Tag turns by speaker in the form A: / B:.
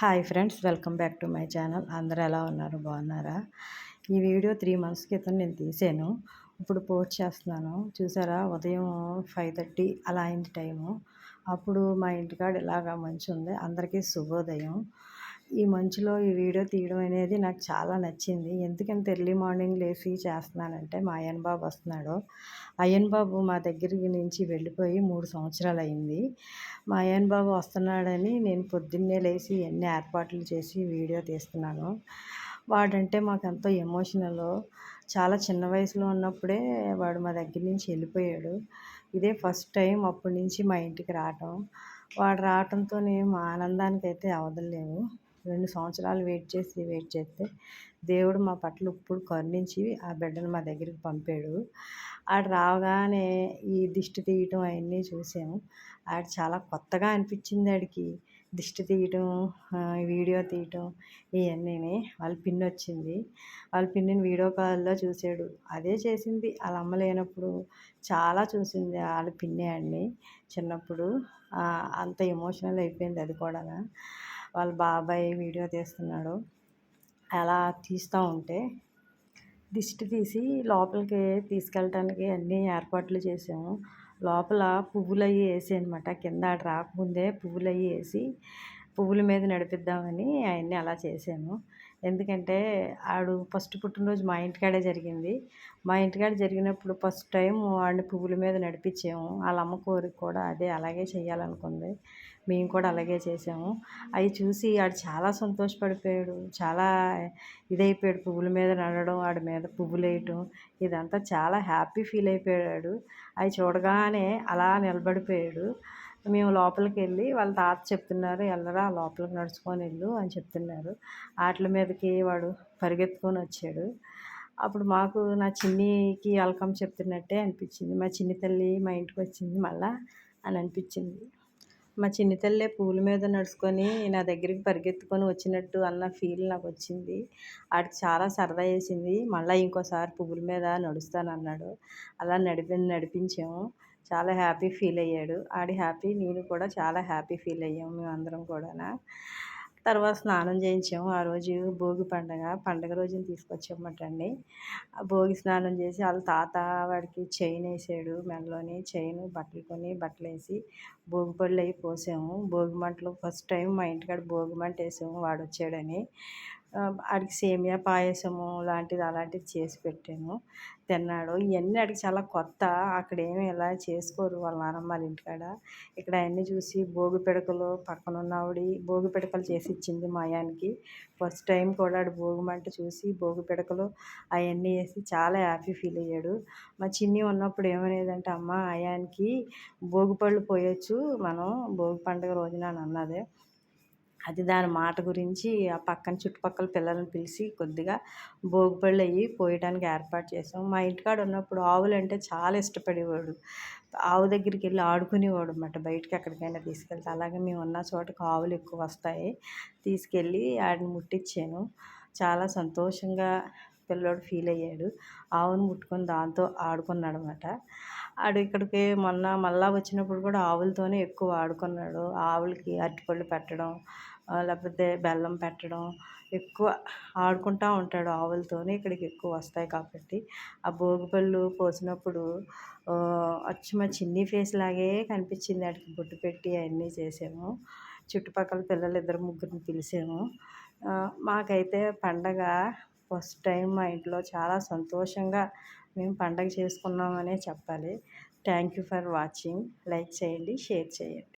A: Hi friends welcome back to my channel. అందరూ ఎలా ఉన్నారు? బాగున్నారా? ఈ వీడియో త్రీ మంత్స్ క్రితం నేను తీసాను ఇప్పుడు పోస్ట్ చేస్తున్నాను. చూసారా? ఉదయం ఫైవ్ థర్టీ అలా అయింది టైము. అప్పుడు మా ఇంటికాడ ఇలాగా మంచి ఉంది. అందరికీ శుభోదయం. ఈ మంచులో ఈ వీడియో తీయడం అనేది నాకు చాలా నచ్చింది. ఎందుకంటే ఎర్లీ మార్నింగ్ లేచి చేస్తున్నానంటే మా అయ్యన్ బాబు వస్తున్నాడు. అయ్యన్ బాబు మా దగ్గరికి నుంచి వెళ్ళిపోయి మూడు సంవత్సరాలు అయింది. మా అయ్యన్ బాబు వస్తున్నాడని నేను పొద్దున్నే లేచి ఎన్ని ఏర్పాట్లు చేసి వీడియో తీస్తున్నాను. వాడంటే మాకు ఎంతో ఎమోషనల్. చాలా చిన్న వయసులో ఉన్నప్పుడే వాడు మా దగ్గర నుంచి వెళ్ళిపోయాడు. ఇదే ఫస్ట్ టైం అప్పటి నుంచి మా ఇంటికి రావటం. వాడు రావటంతో మా ఆనందానికి అయితే అవదలేము రెండు సంవత్సరాలు వెయిట్ చేసి వెయిట్ చేస్తే దేవుడు మా పట్ల ఇప్పుడు కరుణించి ఆ బిడ్డను మా దగ్గరికి పంపాడు. ఆడు రాగానే ఈ దిష్టి తీయటం అవన్నీ చూసాము. ఆడు చాలా కొత్తగా అనిపించింది ఆడికి. దిష్టి తీయటం వీడియో తీయటం ఇవన్నీ వాళ్ళ పిన్ని వచ్చింది. వాళ్ళ పిన్నిని వీడియో కాల్లో చూసాడు. అదే చేసింది. వాళ్ళ అమ్మ లేనప్పుడు చాలా చూసింది వాళ్ళ పిన్ని అన్ని చిన్నప్పుడు. అంత ఎమోషనల్ అయిపోయింది అది కూడా వాళ్ళ బాబాయ్ వీడియో తీస్తున్నాడు. అలా తీస్తూ ఉంటే దిష్టి తీసి లోపలికి తీసుకెళ్ళటానికి అన్ని ఏర్పాట్లు చేసాము. లోపల పువ్వులు అవి వేసి అనమాట కింద రాకముందే పువ్వులు అవి వేసి పువ్వుల మీద నడిపిద్దామని అవన్నీ అలా చేసాము. ఎందుకంటే ఆడు ఫస్ట్ పుట్టినరోజు మా ఇంటికాడే జరిగింది. మా ఇంటికాడ జరిగినప్పుడు ఫస్ట్ టైం వాడిని పువ్వుల మీద నడిపించాము. వాళ్ళ అమ్మ కోరిక కూడా అదే అలాగే చేయాలనుకుంది మేము కూడా అలాగే చేసాము. అవి చూసి ఆడు చాలా సంతోషపడిపోయాడు. చాలా ఇదైపోయాడు పువ్వుల మీద నడడం వాడి మీద పువ్వులు వేయటం. ఇదంతా చాలా హ్యాపీ ఫీల్ అయిపోయాడు. అవి చూడగానే అలా నిలబడిపోయాడు. మేము లోపలికి వెళ్ళి వాళ్ళ తాత చెప్తున్నారు వెళ్ళరా లోపలికి నడుచుకొని వెళ్ళు అని చెప్తున్నారు. ఆటల మీదకి వాడు పరిగెత్తుకొని వచ్చాడు. అప్పుడు మాకు నా చిన్నికి వెల్కమ్ చెప్తున్నట్టే అనిపించింది. మా చిన్ని తల్లి మా ఇంటికి వచ్చింది మళ్ళా అని అనిపించింది. మా చిన్ని తల్లే పూల మీద నడుచుకొని నా దగ్గరికి పరిగెత్తుకొని వచ్చినట్టు అన్న ఫీల్ నాకు వచ్చింది. ఆడికి చాలా సరదా వేసింది. మళ్ళీ ఇంకోసారి పువ్వుల మీద నడుస్తాను అన్నాడు అలా నడిపి నడిపించాము. చాలా హ్యాపీ ఫీల్ అయ్యాడు. ఆడి హ్యాపీ నేను కూడా చాలా హ్యాపీ ఫీల్ అయ్యాము మేమందరం కూడా తర్వాత స్నానం చేయించాము. ఆ రోజు భోగి పండగ పండగ రోజున తీసుకొచ్చామటండి. భోగి స్నానం చేసి వాళ్ళ తాత వాడికి చైన్ వేసాడు మెడలోని చైన్ బట్టలు కొని బట్టలు వేసి భోగి పళ్ళు అవి పోసాము. భోగి మంటలు ఫస్ట్ టైం మా ఇంటికాడ భోగి మంట వేసాము వాడు వచ్చాడని ఆడికి సేమియా పాయసము లాంటిది అలాంటిది చేసి పెట్టాను. తిన్నాడు. ఇవన్నీ ఆడికి చాలా కొత్త. అక్కడ ఏమి ఇలా చేసుకోరు వాళ్ళ నాన్నమ్మ వాళ్ళ ఇంటికాడ. ఇక్కడ అవన్నీ చూసి భోగి పిడకలు పక్కన ఉన్న భోగి పిడకలు చేసి ఇచ్చింది మా అయానికి ఫస్ట్ టైం కూడా ఆడు భోగి మంట చూసి భోగి పిడకలు అవన్నీ వేసి చాలా హ్యాపీ ఫీల్ అయ్యాడు. మా చిన్ని ఉన్నప్పుడు ఏమనేదంటే అమ్మ అయానికి భోగి పళ్ళు పోయొచ్చు. మనం భోగి పండుగ రోజున అని అన్నది. అది దాని మాట గురించి ఆ పక్కన చుట్టుపక్కల పిల్లలను పిలిచి కొద్దిగా భోగిపళ్ళు అయ్యి పోయడానికి ఏర్పాటు చేసాం. మా ఇంటికాడ ఉన్నప్పుడు ఆవులు అంటే చాలా ఇష్టపడేవాడు. ఆవు దగ్గరికి వెళ్ళి ఆడుకునేవాడు అనమాట బయటకి ఎక్కడికైనా తీసుకెళ్తే అలాగే మేము ఉన్న చోటకి ఆవులు ఎక్కువ వస్తాయి. తీసుకెళ్ళి ఆడిని ముట్టించాను చాలా సంతోషంగా పిల్లోడు ఫీల్ అయ్యాడు. ఆవును ముట్టుకొని దాంతో ఆడుకున్నాడు అనమాట ఆడు ఇక్కడికి మొన్న మళ్ళా వచ్చినప్పుడు కూడా ఆవులతోనే ఎక్కువ ఆడుకున్నాడు. ఆవులకి అరటిపళ్ళు పెట్టడం లేకపోతే బెల్లం పెట్టడం ఎక్కువ ఆడుకుంటూ ఉంటాడు ఆవులతోనే ఇక్కడికి ఎక్కువ వస్తాయి కాబట్టి. ఆ భోగిపళ్ళు పోసినప్పుడు వచ్చి మా చిన్ని ఫేస్ లాగే కనిపించింది. వాడికి బొట్టు పెట్టి అవన్నీ చేసాము. చుట్టుపక్కల పిల్లలు ఇద్దరు ముగ్గురిని పిలిచాము. మాకైతే పండగ ఫస్ట్ టైం మా ఇంట్లో చాలా సంతోషంగా మేము పండగ చేసుకున్నామనే చెప్పాలి. Thank you for watching. Like చేయండి షేర్ చేయండి.